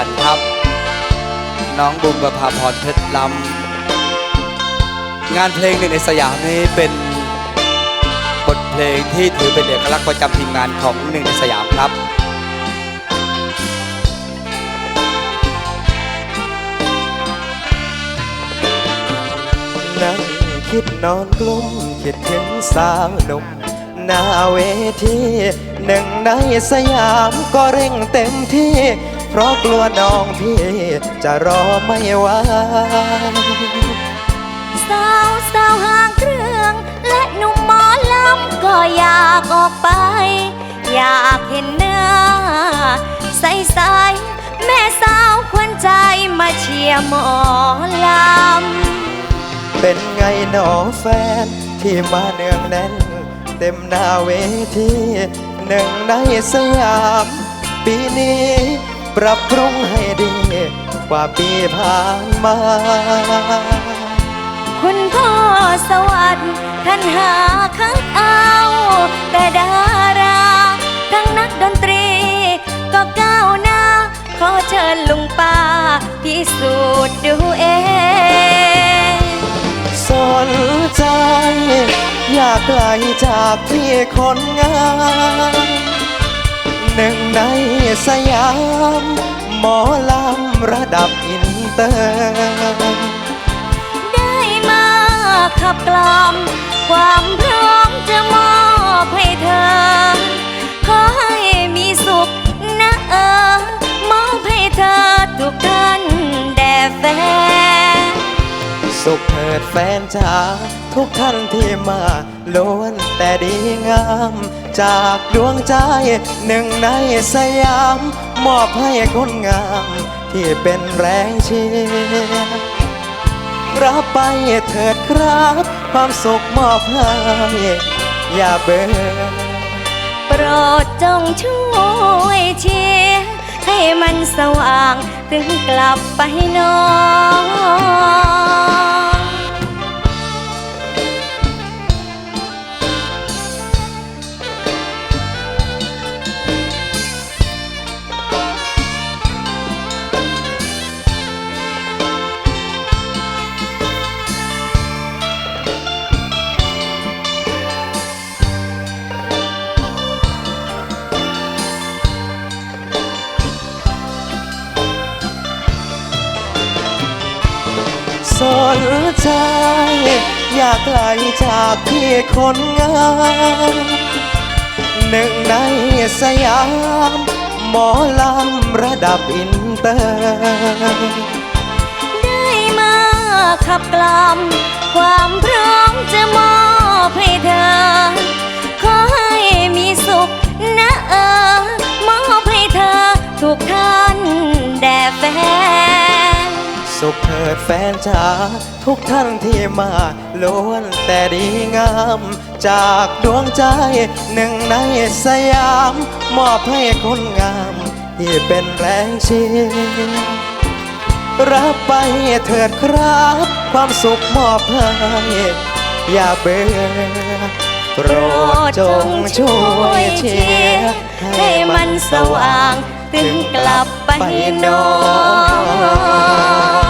ันครับ น้องบุญประภาพรเพชรลำงานเพลงหนึ่งในสยามนี้เป็นบทเพลงที่ถือเป็นเอกลักษณ์ประจำทีมงานของหนึ่งในสยามครับนั่งคิดนอนกลุ้มคิดถึงสาวหนุ่มหน้าเวทีหนึ่งในสยามก็เร่งเต็มที่ เพราะกลัวน้องพี่จะรอไม่ไหวสาวสาวห่างเครื่อง และหนุ่มหมอลำก็อยากออกไป อยากเห็นหน้าใสใสๆแม่สาวควันใจมาเชียร์หมอลำ เป็นไงหนอแฟนที่มาเนืองแน่น เต็มหน้าเวทีหนึ่งในสยาม ปีนี้ ปรับปรุงให้ดีกว่าปีผ่านมา คุณพ่อสวัสดิ์ท่านหาคักเอา แต่ดารา ทั้งนักดนตรี ก็ก้าวหน้า ขอเชิญลุงป้าพิสูจน์ดูเองสนใจ อยากไกลจากที่คนงามหนึ่งในสยาม หมอลำระดับอินเตอร์ได้มาขับกล่อม ความพร้อมจะมอบให้เธอ ขอให้มีสุขนะเออ มอบให้เธอทุกท่านแด่แฟน สุขเถิดแฟนจ๋าทุกท่านที่มาล้วนแต่ดีงาม จากดวงใจหนึ่งในสยาม มอบให้คนงาม ที่เป็นแรงเชียร์รับไปเถิดครับ ความสุขมอบให้อย่าเบื่อโปรดจงช่วยเชียร์ให้มันสว่าง ถึงกลับไปนอน จากที่คนงามหนึ่งในสยาม หมอลำระดับอินเตอร์ ได้มาขับกล่อมความพร้อมจะมอบให้เธอ ขอให้มีสุขนะเออ มอบให้เธอทุกท่านแด่แฟน สุขเถิดแฟนจ๋าทุกท่านที่มาล้วนแต่ดีงาม จากดวงใจหนึ่งในสยาม มอบให้คนงาม ที่เป็นแรงเชียร์รับไปเถิดครับ ความสุขมอบให้อย่าเบื่อโปรดจงช่วยเชียร์ให้มันสว่าง ถึงกลับไปนอน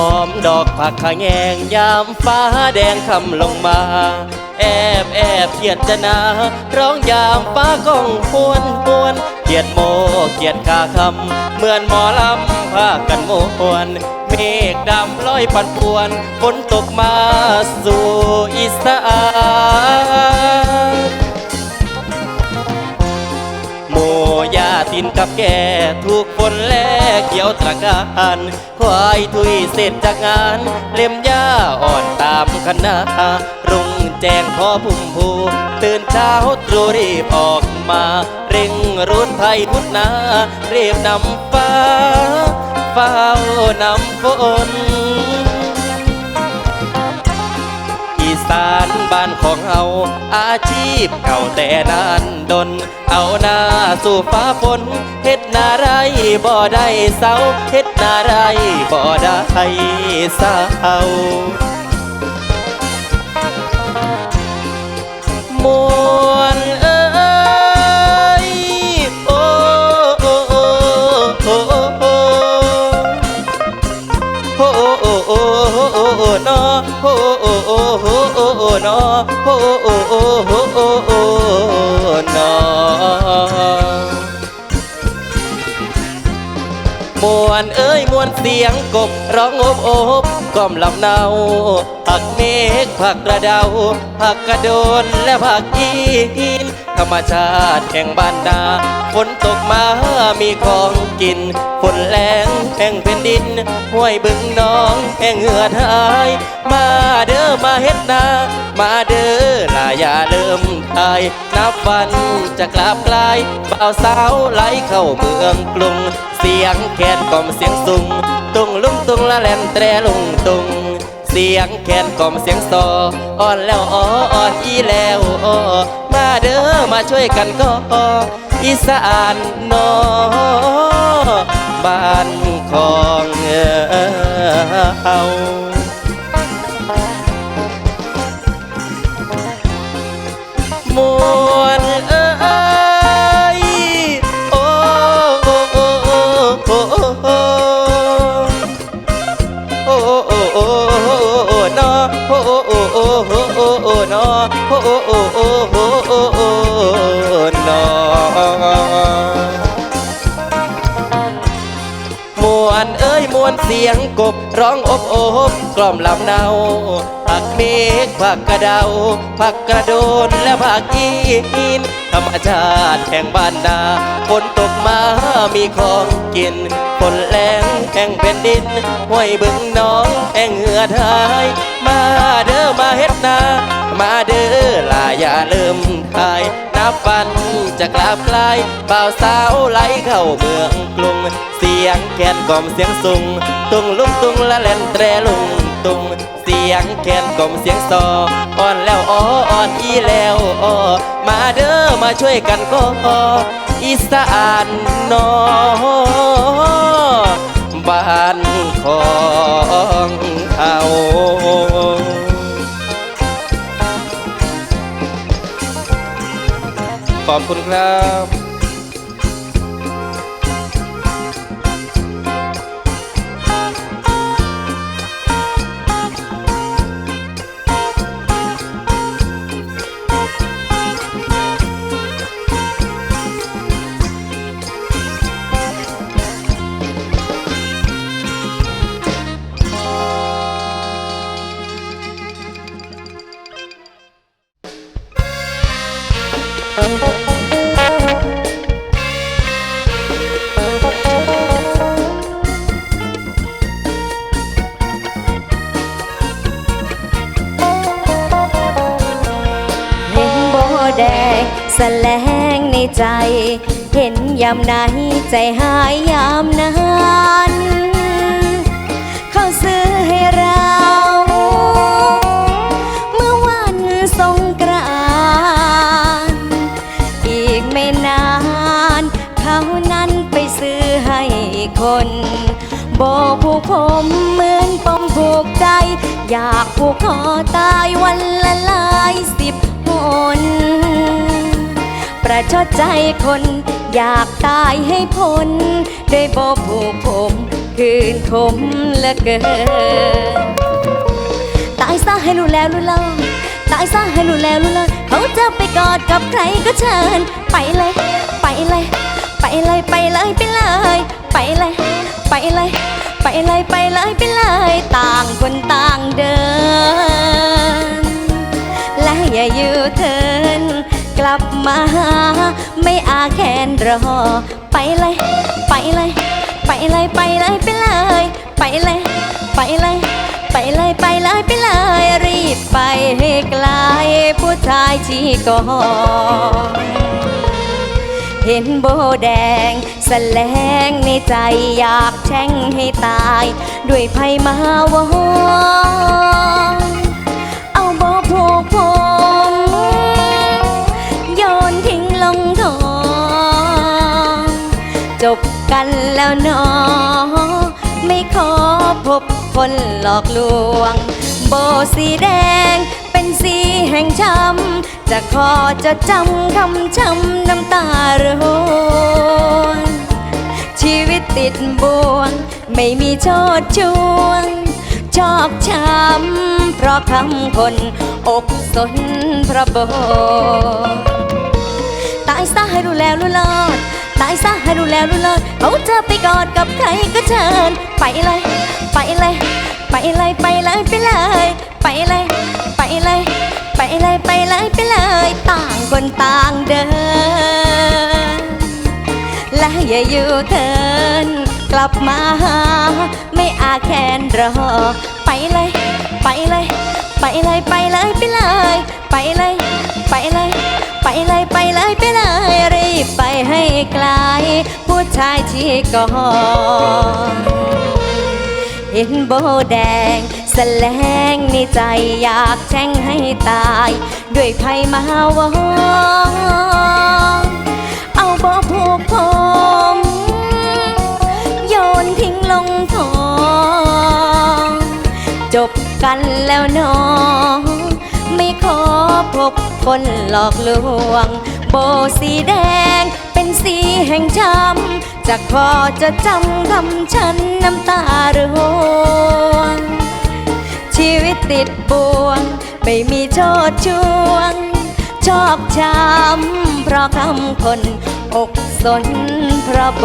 อมดอกผักขะแงงยามฟ้าแดงคำลงมา แอบแอบเกียดจะนาร้องยามฟ้าก้องปวนปวนเกียดโมเกียดกาคำเหมือนหมอลำพากันโมวนเมฆดำลอยปันป่วนฝนตกมาสู่อีสาน สินกับแก่ถูกฝนแลกเกี่ยวตระการควายทุยเสร็จจากงาน เล่มหญ้าอ่อนตามคณะรุ่งแจ้งพอพุ่มพูตื่นเช้าตรูรีบออกมา เร่งรุดไทยพุทธนาเรียบนำฟ้าเฝ้านำฝน สานบ้านของเอาอาชีพเก่าแต่นานดน เอาหน้าสู่ฟ้าฝนเฮ็ดนาไรบ่ได้เศร้าเฮ็ดนาไรบ่ได้เศร้ามวน โอ้โอ้โอ้โอ้โอ้โอ้นอโอ้โอ้โอ้โอ้โอ้โอ้นอมวนเอ้ยมวนเสียงกบร้องอบโอบกล่อมลำเนาผักเมฆผักกระเดาผักกระโดนและผักอี ธรรมชาติแห่งบ้านนาฝนตกมามีของกิน ฝนแรงแห่งแผ่นดิน ห้วยบึงน้องแห่งเหือดหาย มาเด้อมาเฮ็ดนา มาเด้อลาอย่าเริ่มทายนับวันจะกลับกลายบ่าวสาวไหลเข้าเมืองกรุง เสียงแคนกล่อมเสียงสุงตุงลุงตุงละแลนแตรลุงตุง เสียงแคนกล่อมเสียงซออ่อนแล้วอ้ออ่อนอีแล้วอ้อมาเด้อมาช่วยกันก็อีสานนอบ้านของเฮา ร้องอบโอบกล่อมลำเนาผักเมฆผักกระเดาผักกระโดนและผักอีนธรรมชาติแห่งบ้านนาฝนตกมามีของกิน ฝนแรงแห่งแผ่นดินห้วยบึงน้องแห่งเหือดหายมาเด้อมาเฮ็ดนามาเด้อลาอย่าลืมทายนับวันจะกลับกลายบ่าวสาวไหลเข้าเมืองกรุง เสียงแคนกล่อมเสียงสุงตุงลุงตุงละแล่นแตรลุง ตุง เสียงแคนกลมเสียงซออ่อนแล้วอ้ออ่อนอีแล้วอ้อมาเด้อมาช่วยกันก็อีสานนอบ้านของเฮาขอบคุณครับ แดงแสลงในใจ เห็นยามไหนใจหายยามนั้นเขาซื้อให้เรา เมื่อวันสงกรานอีกไม่นาน เขานั้นไปซื้อให้คนโบผูกผมเหมือนปมผูกใจ อยากผูกคอตายวันละหลายสิบหน ประชดใจคน อยากตายให้พ้นด้วยโบผูกผมคืนคมเหลือเกิน ตายซะให้รู้แล้วรู้แล้วตายซะให้รู้แล้วรู้แล้วเขาจะไปกอดกับใครก็เชิญ ไปเลย ไปเลย ไปเลยไปเลยไปเลย ไปเลย ไปเลย ไปเลยไปเลยไปเลย ต่างคนต่างเดิน และอย่าอยู่เทิน กลับมาหา ไม่อาแคนรอ ไปเลย ไปเลย ไปเลยไปเลยไปเลย ไปเลย ไปเลย ไปเลยไปเลยไปเลย รีบไปให้ไกลผู้ชายที่ก่อเห็นโบแดงแสลงในใจอยากแช่งให้ตาย ด้วยไพ่มาวอน จบกันแล้วเนอไม่ขอพบคนหลอกลวง โบสีแดงเป็นสีแห่งช้ำจะขอจะจำคำช้ำน้ำตาร่วงชีวิตติดบ่วง ไม่มีโชดช่วง ชอกช้ำเพราะคำคนอกสนพระโบตายซะให้รู้แล้วรู้รอด ตายซะให้รู้แล้วรู้รอดเขาจะไปกอดกับใครก็เชิญ ไปเลย ไปเลย ไปเลยไปเลยไปเลย ไปเลย ไปเลย ไปเลยไปเลยไปเลย ต่างคนต่างเดิน และอย่าอยู่เทินกลับมาหาไม่อาแคนรอ ไปเลย ไปเลย ไปเลยไปเลยไปเลย ไปเลย ไปเลย ไปเลยไปเลยไปเลยรีบไปให้ไกลผู้ชายที่ก่อนเห็นโบแดงแสลงในใจอยากแช่งให้ตาย ด้วยไพ่มาวอนเอาโบผูกผมโยนทิ้งลงทองจบกันแล้วเนอไม่ขอ พบคนหลอกลวง โบสีแดงเป็นสีแห่งช้ำจะขอจะจำคำฉันน้ำตาร่วง ชีวิตติดบ่วง ไม่มีโชดช่วง ชอกช้ำเพราะคำคนอกสนพระโบ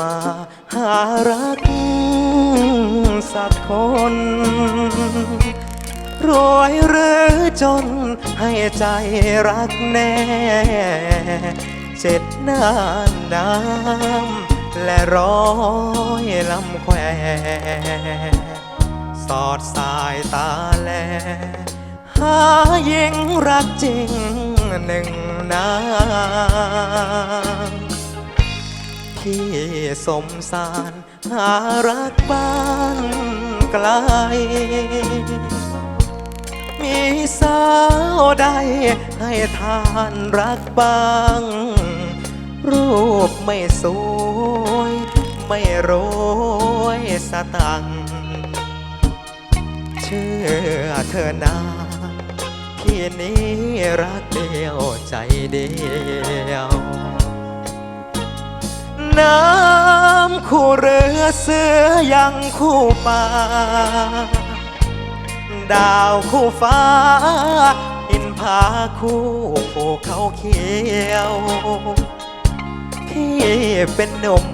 มาหารักสักคนรวยหรือจนให้ใจรักแน่ เจ็ดน่านน้ำและร้อยลำแควสอดสายตาแล หาหญิงรักจริงหนึ่งนาง พี่สมสารหารักบ้านไกล มีสาวใดให้ทานรักบ้าง รูปไม่สวย ไม่รวยสตัง เชื่อเธอนาพี่นี้รักเดียวใจเดียว น้ำคู่เรือเสือยังคู่ป่า ดาวคู่ฟ้า อินผาคู่ภูเขาเขียว พี่เป็นหนุ่ม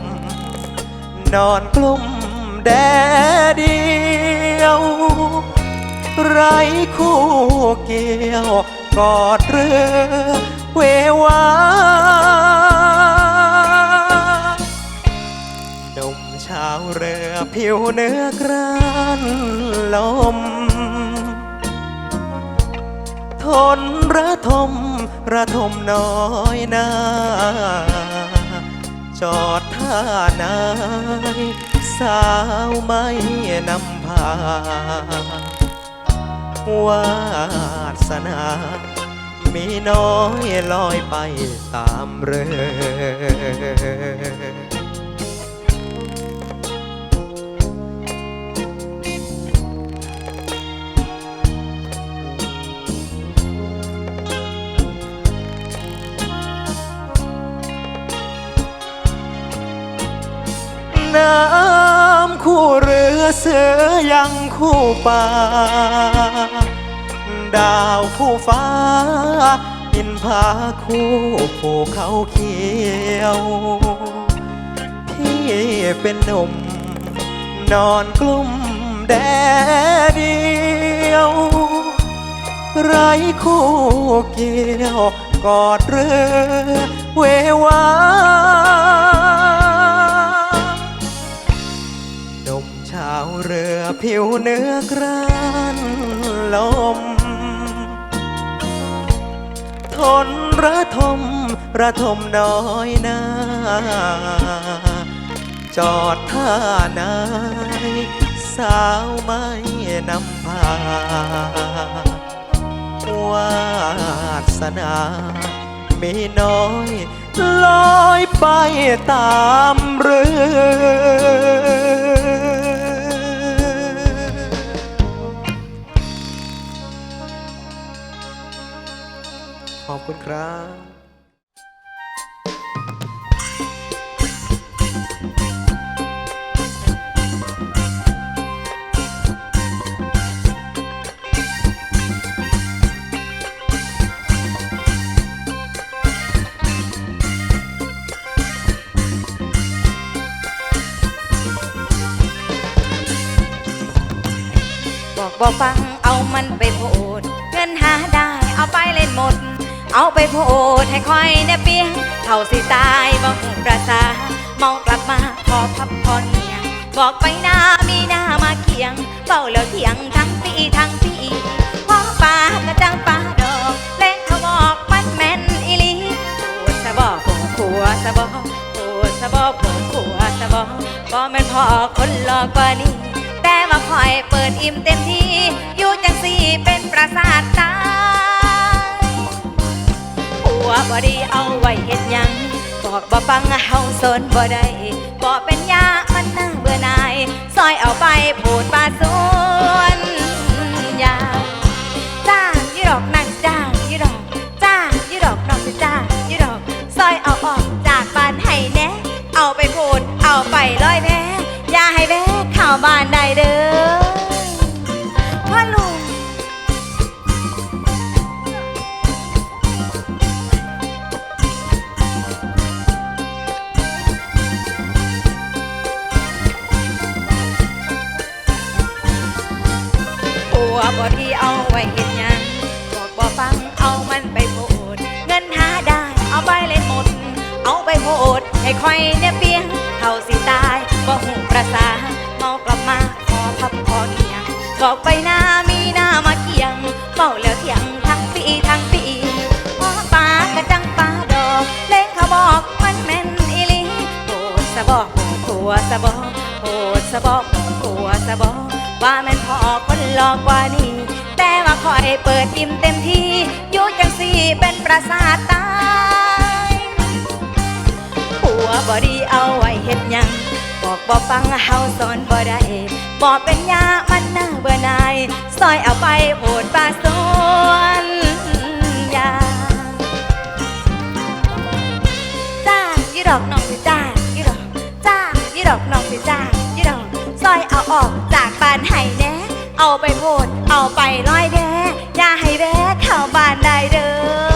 นอนกลุ่มแดดเดียว ไรคู่เกี่ยว กอดเรือ เววาาวเรือผิวเนื้อกรานลม ทนระทมระทมน้อยนาจอดท่านายสาวไม่นำพาวาสนา มีน้อยลอยไปตามเรือ เสือยังคู่ป่า ดาวคู่ฟ้า อินผาคู่ภูเขาเขียว พี่เป็นหนุ่ม นอนกลุ่มแดดเดียว ไรคู่เกี่ยว กอดเรือเววา เรือผิวเนื้อกรานลม ทนระทมระทมน้อยนาจอดท่านายสาวไม่นำพาวาสนามีน้อยลอยไปตามเรือ คุณครับบอกบอกฟังเอามันไปโพดเงินหาได้เอาไปเล่นหมด เอาไปโพดให้คอยเนี่ยเปียงเท่าสิตายบอกประสามองกลับมาขอพับผ่อนเนี่ยบอกไปหน้ามีหน้ามาเคียงเฝ้าแล้วเถียงทั้งปีทั้งปีพอปากระจังปลาดอกเล่นเขาบอกมันแม่นอีลีปวดสะบอกผมขัวสะบอกปวดสะบอกผมขัวสะบอกบ่แม่นพอคนหลอกกว่านี้แต่ว่าคอยเปิดอิ่มเต็มที่อยู่จังสี่เป็นประสาทตา วบ่ดีเอาไว้เฮ็ดหยังบอกบ่ฟังเฮาสนบ่ได้บ่เป็นยามันน่าเบื่อน่ายซอยเอาไปพูดปาสวนยาจ้างยี่ดอกนั่งจ้างยี่ดอกจ้างยี่ดอกนอกสิจ้างยี่ดอกซอยเอาออกจากบ้านให้แน่เอาไปพูดเอาไปลอยแพ้อย่าให้แพ้เข้าบ้านได้เด้อ ให้คอยเนี่ยเปียงเขาสิตายบ่หูประสาเมากลับมาขอพับขอเคียงบอกไปหน้ามีหน้ามาเคียงเฝ้าแล้วเถียงทั้งปีทั้งปีพอปากระจังปลาดอกเล่งเขาบอกมันแม่นอีลีโหดสะบอกหัวสะบอกโหดสะบอกหัวสะบอกว่าม่นพอคนหลอกกว่านี้แต่ว่าคอยเปิดอิ่มเต็มที่อยู่จังสีเป็นประสาทตา ผัวบ่ดีเอาไว้เฮ็ดหยัง บอกบ่ฟังเฮาสอนบ่ได้บอกเป็นยามันน่าเบื่อหน่ายซอยเอาไปโผดปลาสวนยาจ้ายี่ดอกน้องสิจ้ายี่ดอกจ้ายี่ดอกน้องสิจ้ายี่ดอกซอยเอาออกจากบ้านให้แน่เอาไปโพดเอาไปลอยแด่อย่าให้แวะเข้าบ้านได้เด้อ